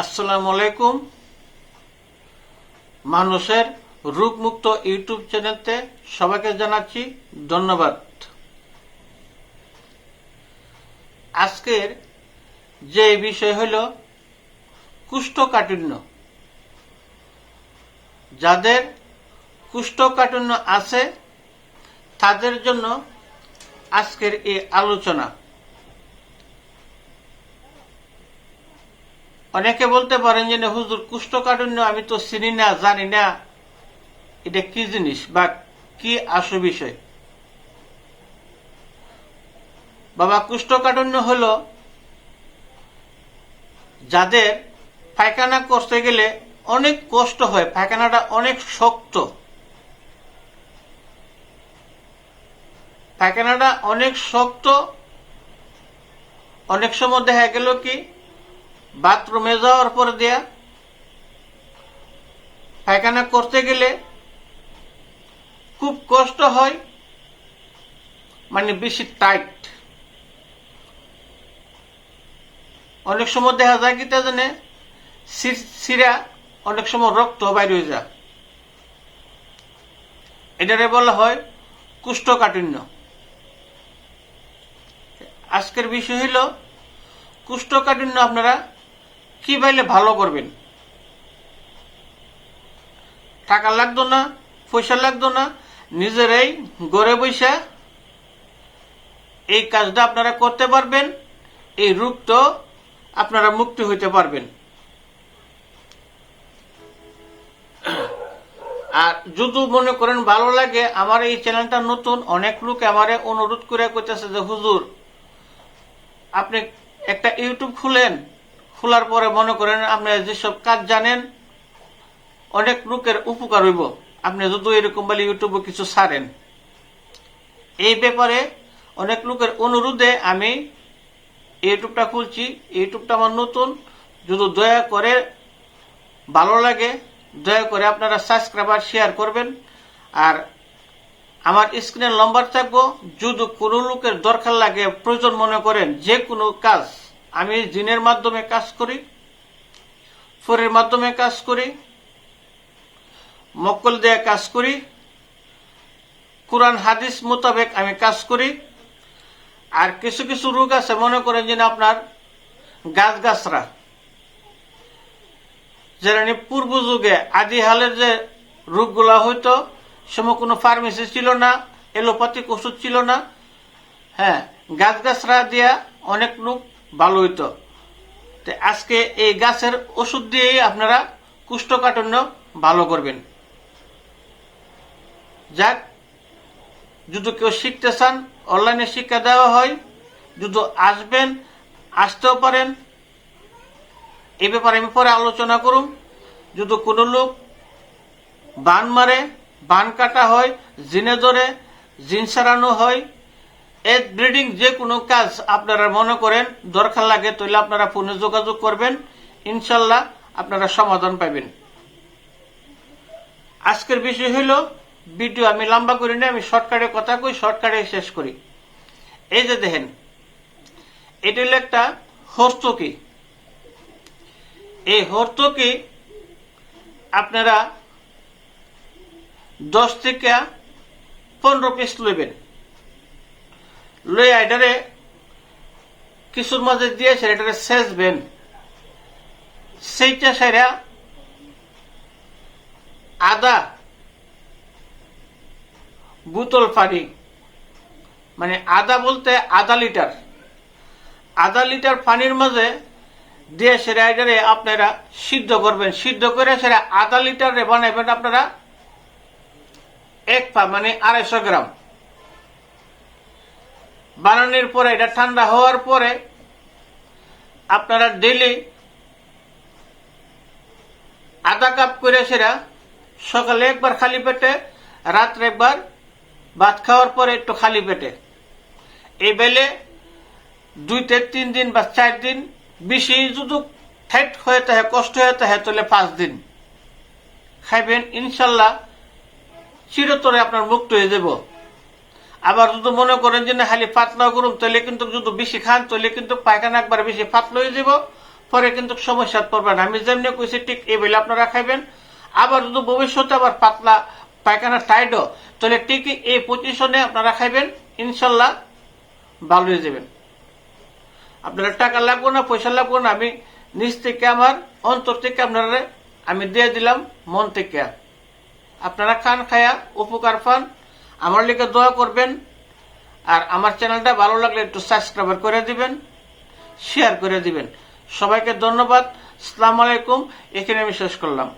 আসসালামু আলাইকুম। মানুষের রোগমুক্ত ইউটিউব চ্যানেলতে সবাইকে জানাচ্ছি ধন্যবাদ। আজকের যে বিষয় হল কুষ্ঠকাঠিন্য। যাদের কুষ্ঠকাঠিন্য আছে, তাদের জন্য আজকের এই আলোচনা। অনেকে বলতে পারেন যে হুজুর, কুষ্ঠকাঠিন্য আমি তো চিনি না, জানি না। এটা কি জিনিস বা কি আসল বিষয়? বাবা, কুষ্ঠকাঠিন্য হলো যাদের পায়খানা করতে গেলে অনেক কষ্ট হয়, পায়খানাটা অনেক শক্ত। পায়খানাটা অনেক শক্ত, অনেক সময় দেখা গেল কি বাথরুমে যাওয়ার পর দেয়া পায়খানা করতে গেলে খুব কষ্ট হয় মানে বেশি টাইট অনেক সময় দেখা যায় কি তা জানে সিরা অনেক সময় রক্ত বাইর হয়ে যায়। এটারে বলা হয় কুষ্ঠকাঠিন্য। আজকের বিষয় হইল, কুষ্ঠকাঠিন্য আপনারা কি পাইলে ভালো করবেন? টাকা লাগতো না, পয়সা লাগতো না নিজেরাই গড়ে বৈশা এই কাজটা আপনারা করতে পারবেন, এই রূপ তো আপনারা মুক্তি হইতে পারবেন। আর যদি মনে করেন ভালো লাগে, আমার এই চ্যানেলটা নতুন, অনেক লোক আমারে অনুরোধ করে কইতেছে যে, হুজুর, আপনি একটা ইউটিউব খুলেন খোলার পরে মনে করেন, আপনি যেসব কাজ জানেন, অনেক লোকের উপকার হইব। আপনি যদি এরকম বলে ইউটিউবে কিছু ছাড়েন। এই ব্যাপারে অনেক লোকের অনুরোধে আমি ইউটিউবটা খুলছি। ইউটিউবটা আমার নতুন। যদি দয়া করে ভালো লাগে, দয়া করে আপনারা সাবস্ক্রাইবার শেয়ার করবেন। আর আমার স্ক্রিনের নম্বর থাকব। যদি কোনো লোকের দরকার লাগে, প্রয়োজন মনে করেন, যে কোনো কাজ আমি জিনের মাধ্যমে কাজ করি, ফোরের মাধ্যমে কাজ করি, মক্কল দেয়া কাজ করি, কোরআন, হাদিস মোতাবেক আমি কাজ করি। আর কিছু কিছু রোগ আছে, মনে করেন যে আপনার গাছ গাছরা নিয়ে পূর্ব যুগে আদি হালের যে রোগগুলা হইতো সময় কোনো ফার্মেসি ছিল না, এলোপ্যাথিক ওষুধ ছিল না। হ্যাঁ গাছ গাছরা দিয়া অনেক লোক ভালো হইতো তো আজকে এই গাছের ওষুধ দিয়েই আপনারা কুষ্ঠকাঠিন্য ভালো করবেন। যাক, যদি কেউ শিখতে চান, অনলাইনে শিক্ষা দেওয়া হয়, যদি আসবেন, আসতেও পারেন। এ ব্যাপারে আমি পরে আলোচনা করুম। যদি কোনো লোক বান মারে, বান কাটা হয়, জিনে ধরে, জিন সারানো হয় এড ব্রিডিং যে কোনো কাজ আপনারা মনে করেন, দরকার লাগে, তাহলে আপনারা ফোনে যোগাযোগ করবেন। ইনশাল্লাহ আপনারা সমাধান পাবেন। আজকের বিষয় হইল, ভিডিও আমি লম্বা করি না আমি শর্টকাটে কথা কই, শর্টকাটে শেষ করি। এই যে দেখেন, এটা হলো একটা হর্তকি এই হর্তকি আপনারা দশ থেকে পনেরো পিস লইবেন। লইয়া কিছুর মাঝে দিয়েছে এটারে সেচবেন সেইটা সেরা আদা বোতল পানি মানে আদা বলতে আধা লিটার। আধা লিটার পানির মাঝে দিয়ে সেটা এটারে আপনারা সিদ্ধ করবেন। সিদ্ধ করে সেটা আধা লিটারে বানাইবেন আপনারা এক পা মানে আড়াইশো গ্রাম। বানানোর পরে, এটা ঠান্ডা হওয়ার পরে আপনারা ডেলি আধা কাপ করে সেটা সকালে একবার খালি পেটে, রাত্রে একবার ভাত খাওয়ার পরে একটু খালি পেটে। এই বেলে দুই থেকে তিন দিন বা চার দিন বেশি যদি ঠাইট হয়ে থাকে, কষ্ট হয়ে থাকে, তাহলে পাঁচ দিন। খাইবেন, ইনশাল্লাহ চিরতরে আপনার মুক্ত হয়ে যাব। আবার যদি মনে করেন যে না, খালি পাতলা গরম, তাহলে কিন্তু যদি বেশি খান, তাহলে কিন্তু পায়খানা একবার বেশি পাতলা হয়ে যাব, পরে কিন্তু সমস্যা পড়বেন আমি যেমনি কইছি, ঠিক এই বেলে আপনারা খাইবেন। আবার যদি ভবিষ্যতে আবার পাতলা পায়খানা টাইডও তাহলে ঠিকই এই পজিশনে আপনারা খাইবেন, ইনশাল্লাহ ভালো হয়ে যাবেন। আপনারা টাকা লাগবো না, পয়সা লাগবো না, আমি নিজ থেকে আমার, অন্তর থেকে আপনারা, আমি দিয়ে দিলাম, মন থেকে। আপনারা খান, খায়া, উপকার পান আমার লিখে দোয়া করবেন, আর আমার চ্যানেলটা ভালো লাগলে একটু সাবস্ক্রাইব করে দিবেন শেয়ার করে দিবেন। সবাইকে ধন্যবাদ, আসসালামু আলাইকুম, এখানে আমি শেষ করলাম।